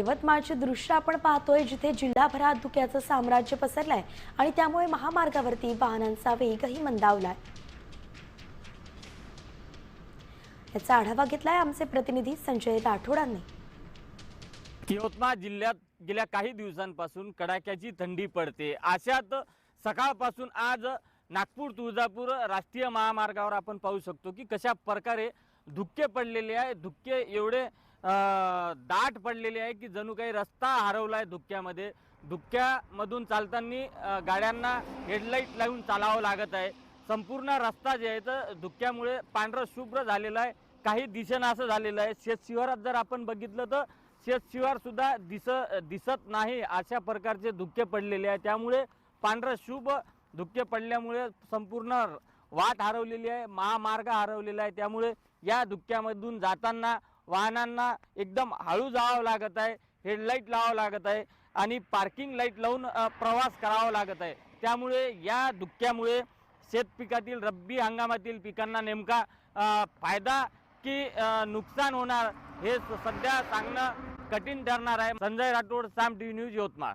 यवतमाळचे दृश्य आपण पाहतोय जिथे जिल्हाभरात धुक्याचं साम्राज्य पसरलंय आणि त्यामुळे महामार्गावरती वाहनांचा वेगही मंदावलाय. याचा आढावा घेतलाय आमचे प्रतिनिधी संजय राठोडांनी. यवतमाळ जिल्ह्यात गेल्या काही दिवसांपासून कडाक्याची थंडी पडते. अशात सकाळपासून आज नागपूर तुळजापूर राष्ट्रीय महामार्गावर आपण पाहू शकतो की कशा प्रकारे धुक्के पडलेले आहे. धुक्के एवढे दाट पडलेली आहे की जणू काही रस्ता हरवला आहे धुक्क्यामध्ये. धुक्क्यामधून चालताना गाड्यांना हेडलाईट लावून चालावं लागत आहे. संपूर्ण रस्ता जे आहे तर धुक्क्यामुळे पांढरं शुभ्र झालेला आहे. काही दिशेनं असं झालेलं आहे. शेत शिवारात जर आपण बघितलं तर शेत दिस दिसत नाही अशा प्रकारचे धुक्के पडलेले आहे. त्यामुळे पांढरं शुभ धुक्के पडल्यामुळे संपूर्ण वाट हरवलेली आहे. महामार्ग हरवलेला आहे. त्यामुळे या धुक्क्यामधून जाताना वाहनांना एकदम हळू जावं लागत आहे हेडलाईट लावावं लागत आहे आणि पार्किंग लाइट लावून प्रवास करावा लागत आहे. त्यामुळे या धुक्क्यामुळे शेतपिकातील रब्बी हंगामातील पिकांना नेमका फायदा की नुकसान होणार हे सध्या सांगणं कठीण ठरणार आहे. Sanjay Rathod Saam T news Yavatmal.